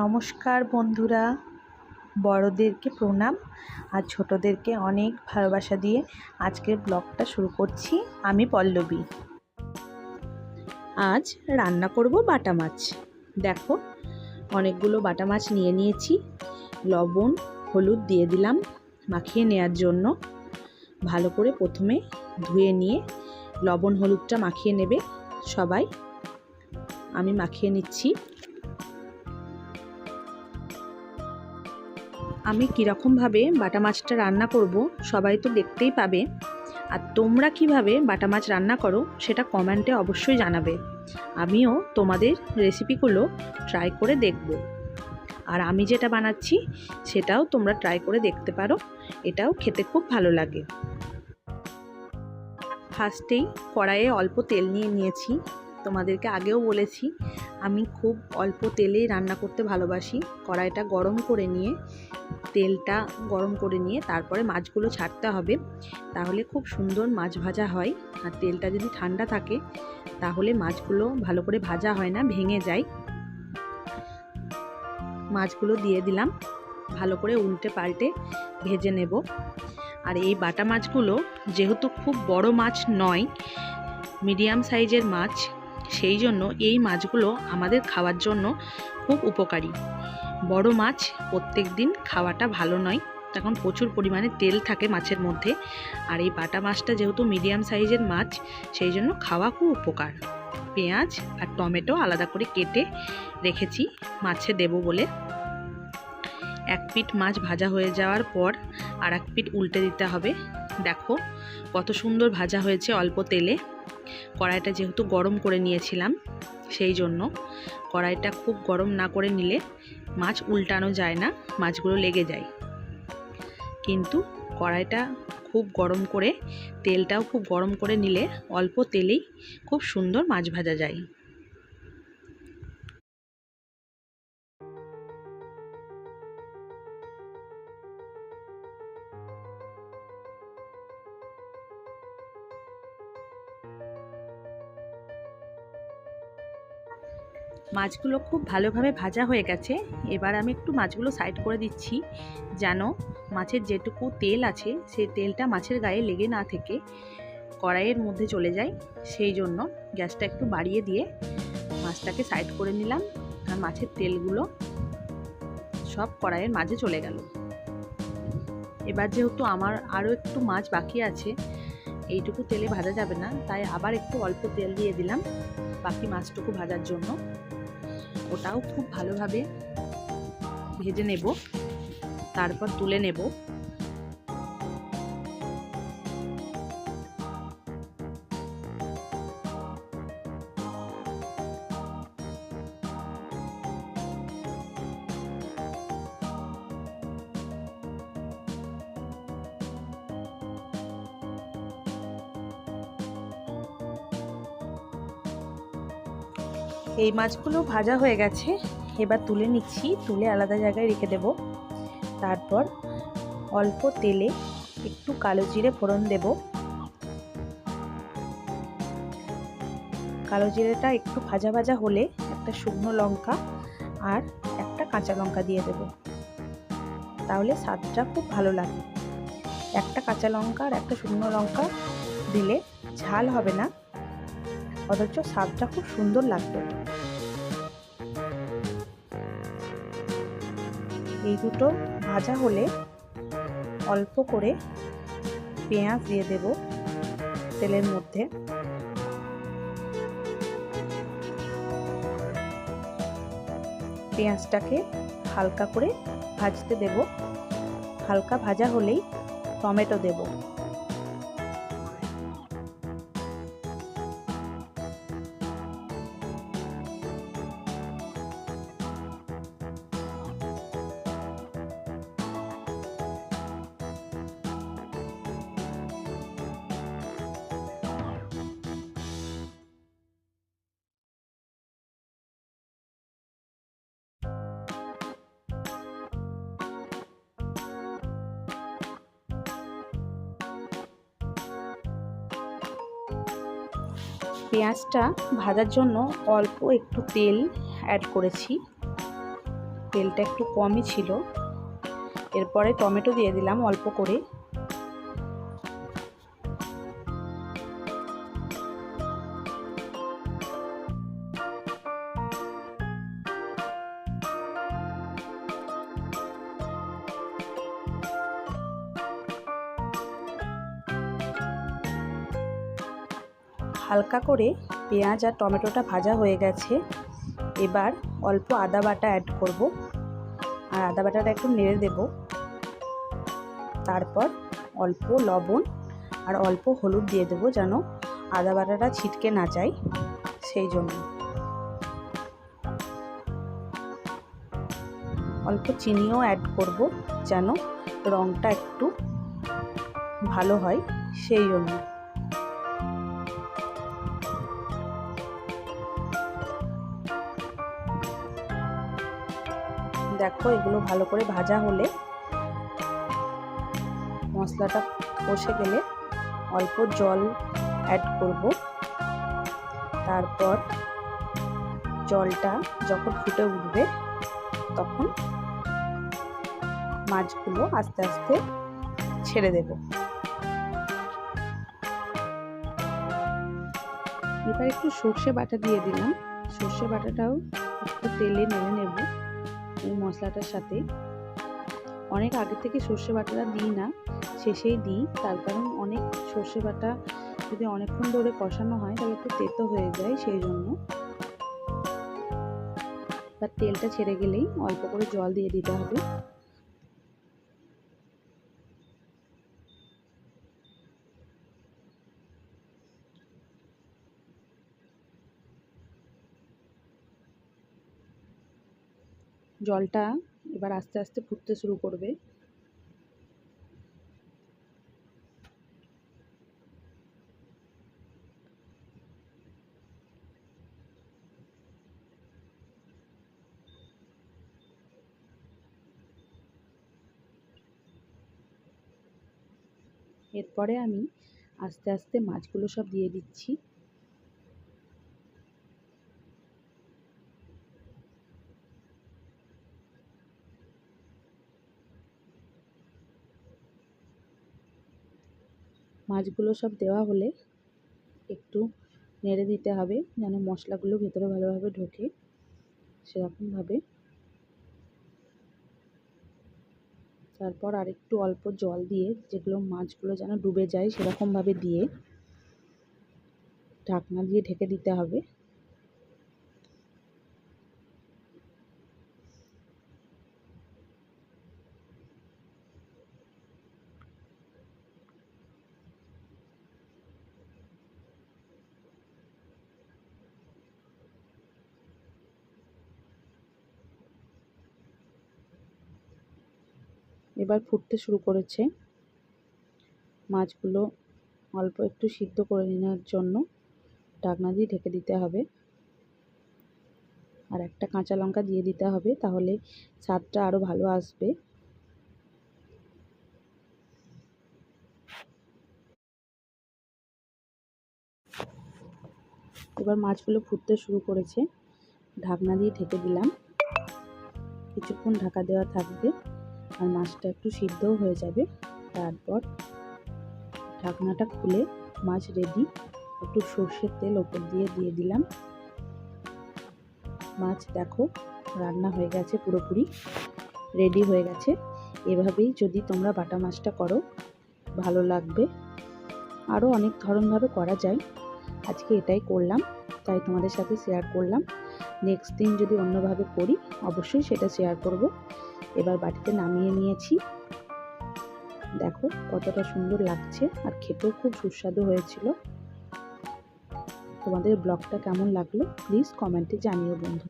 নমস্কার বন্ধুরা। বড়দেরকে প্রণাম আর ছোটদেরকে অনেক ভালোবাসা দিয়ে আজকের ব্লগটা শুরু করছি। আমি পল্লবী। আজ রান্না করব বাটা মাছ। দেখো, অনেকগুলো বাটা মাছ নিয়ে নিয়েছি। লবণ, হলুদ দিয়ে দিলাম মাখিয়ে নেওয়ার জন্য। ভালো করে প্রথমে ধুয়ে নিয়ে লবণ, হলুদটা মাখিয়ে নেবে সবাই। আমি মাখিয়ে নিচ্ছি। আমি কীরকমভাবে বাটা মাছটা রান্না করব সবাই তো দেখতেই পাবে। আর তোমরা কীভাবে বাটা মাছ রান্না করো সেটা কমেন্টে অবশ্যই জানাবে। আমিও তোমাদের রেসিপিগুলো ট্রাই করে দেখব। আর আমি যেটা বানাচ্ছি সেটাও তোমরা ট্রাই করে দেখতে পারো। এটাও খেতে খুব ভালো লাগে। ফার্স্টেই কড়াইয়ে অল্প তেল নিয়ে নিয়েছি। তোমাদেরকে আগেও বলেছি, আমি খুব অল্প তেলেই রান্না করতে ভালোবাসি। কড়াইটা গরম করে নিয়ে তেলটা গরম করে নিয়ে তারপরে মাছগুলো ছাড়তে হবে। তাহলে খুব সুন্দর মাছ ভাজা হয়। আর তেলটা যদি ঠান্ডা থাকে, তাহলে মাছগুলো ভালো করে ভাজা হয় না, ভেঙে যায়। মাছগুলো দিয়ে দিলাম। ভালো করে উল্টে পাল্টে ভেজে নেব। আর এই বাটা মাছগুলো যেহেতু খুব বড় মাছ নয়, মিডিয়াম সাইজের মাছ সেই জন্য এই মাছগুলো আমাদের খাওয়ার জন্য খুব উপকারী। বড় মাছ প্রত্যেক দিন খাওয়াটা ভালো নয়। তখন প্রচুর পরিমাণে তেল থাকে মাছের মধ্যে। আর এই বাটা মাছটা যেহেতু মিডিয়াম সাইজের মাছ, সেই জন্য খাওয়া খুব উপকার। পেঁয়াজ আর টমেটো আলাদা করে কেটে রেখেছি, মাছে দেব বলে। এক পিঠ মাছ ভাজা হয়ে যাওয়ার পর আর এক পিঠ উল্টে দিতে হবে। দেখো কত সুন্দর ভাজা হয়েছে অল্প তেলে। কড়াইটা যেহেতু গরম করে নিয়েছিলাম, সেই জন্য কড়াইটা খুব গরম না করে নিলে মাছ উল্টানো যায় না, মাছগুলো লেগে যায়। কিন্তু কড়াইটা খুব গরম করে, তেলটাও খুব গরম করে নিলে অল্প তেলেই খুব সুন্দর মাছ ভাজা যায়। মাছগুলো খুব ভালোভাবে ভাজা হয়ে গেছে। এবার আমি একটু মাছগুলো সাইড করে দিচ্ছি। যেন মাছের যেটুকু তেল আছে, সেই তেলটা মাছের গায়ে লেগে না থেকে কড়াইয়ের মধ্যে চলে যায়। সেই জন্য গ্যাসটা একটু বাড়িয়ে দিয়ে মাছটাকে সাইড করে নিলাম আর মাছের তেলগুলো সব কড়াইয়ের মাঝে চলে গেল। এবার যেহেতু আমার আরও একটু মাছ বাকি আছে, এইটুকু তেলে ভাজা যাবে না, তাই আবার একটু অল্প তেল দিয়ে দিলাম বাকি মাছটুকু ভাজার জন্য। ওটাও খুব ভালোভাবে ভেজে নেব তারপর তুলে নেব। এই মাছগুলো ভাজা হয়ে গেছে। এবার তুলে নিচ্ছি, তুলে আলাদা জায়গায় রেখে দেব। তারপর অল্প তেলে একটু কালো জিরে ফোড়ন দেব। কালো জিরেটা একটু ভাজা ভাজা হলে একটা শুকনো লঙ্কা আর একটা কাঁচা লঙ্কা দিয়ে দেব। তাহলে স্বাদটা খুব ভালো লাগে। একটা কাঁচা লঙ্কা আর একটা শুকনো লঙ্কা দিলে ঝাল হবে না, অথচ স্বাদটা খুব সুন্দর লাগবে। এই দুটো ভাজা হলে অল্প করে পেঁয়াজ দিয়ে দেব তেলের মধ্যে। পেঁয়াজটাকে হালকা করে ভাজতে দেব। হালকা ভাজা হলেই টমেটো দেবো। পেঁয়াজটা ভাজার জন্য অল্প একটু তেল অ্যাড করেছি। তেলটা একটু কমই ছিল। এরপরে টমেটো দিয়ে দিলাম অল্প করে। হালকা করে পেঁয়াজ আর টমেটোটা ভাজা হয়ে গেছে। এবার অল্প আদা বাটা অ্যাড করব। আর আদা বাটাটা একটু নেড়ে দেব। তারপর অল্প লবণ আর অল্প হলুদ দিয়ে দেবো যেন আদা বাটাটা ছিটকে না যায় সেই জন্য। অল্প চিনিও অ্যাড করব যেন রঙটা একটু ভালো হয় সেই জন্য। দেখো, এগুলো ভালো করে ভাজা হলে মশলাটা কষে গেলে অল্প জল অ্যাড করব। তারপর জলটা যখন ফুটে উঠবে, তখন মাছগুলো আস্তে আস্তে ছেড়ে দেব। এবার একটু সর্ষে বাটা দিয়ে দিলাম। সর্ষে বাটাটাও একটু তেলে নেড়ে নেব। এই মশলাটার সাথে অনেক আগে থেকে সর্ষে বাটাটা দিই না, শেষেই দিই। তার কারণ অনেক সর্ষে বাটা যদি অনেকক্ষণ ধরে কষানো হয়, তাহলে একটু তেতো হয়ে যায় সেই জন্য বা তেলটা ছেড়ে গেলেই অল্প করে জল দিয়ে দিতে হবে। জলটা এবার আস্তে আস্তে ফুটতে শুরু করবে। এরপরে আমি আস্তে আস্তে মাছগুলো সব দিয়ে দিচ্ছি। মাছগুলো সব দেওয়া হলে একটু নেড়ে দিতে হবে যেন মশলাগুলো ভেতরে ভালোভাবে ঢোকে সেরকমভাবে। তারপর আরেকটু অল্প জল দিয়ে যেগুলো মাছগুলো যেন ডুবে যায় সেরকমভাবে দিয়ে ঢাকনা দিয়ে ঢেকে দিতে হবে। এবার ফুটতে শুরু করেছে। মাছগুলো অল্প একটু সিদ্ধ করে নেওয়ার জন্য ঢাকনা দিয়ে ঢেকে দিতে হবে। আর একটা কাঁচা লঙ্কা দিয়ে দিতে হবে, তাহলে স্বাদটা আরও ভালো আসবে। এবার মাছগুলো ফুটতে শুরু করেছে। ঢাকনা দিয়ে ঢেকে দিলাম। কিছুক্ষণ ঢাকা দেওয়া থাকবে। আর মাছটা একটু সিদ্ধও হয়ে যাবে। তারপর ঢাকনাটা খুলে মাছ রেডি একটু সর্ষের তেল ওপর দিয়ে দিয়ে দিলাম। মাছ দেখো রান্না হয়ে গেছে পুরোপুরি রেডি হয়ে গেছে। এভাবেই যদি তোমরা বাটা মাছটা করো, ভালো লাগবে। আরও অনেক ধরনভাবে করা যায়। আজকে এটাই করলাম। তাই তোমাদের সাথে শেয়ার করলাম। নেক্সট দিন যদি অন্যভাবে করি, অবশ্যই সেটা শেয়ার করব। এবার বাটিতে নামিয়ে নিয়েছি। দেখো কতটা সুন্দর লাগছে আর খেতেও খুব সুস্বাদু হয়েছিল। তোমাদের ব্লগটা কেমন লাগল প্লিজ কমেন্টে জানিও বন্ধু।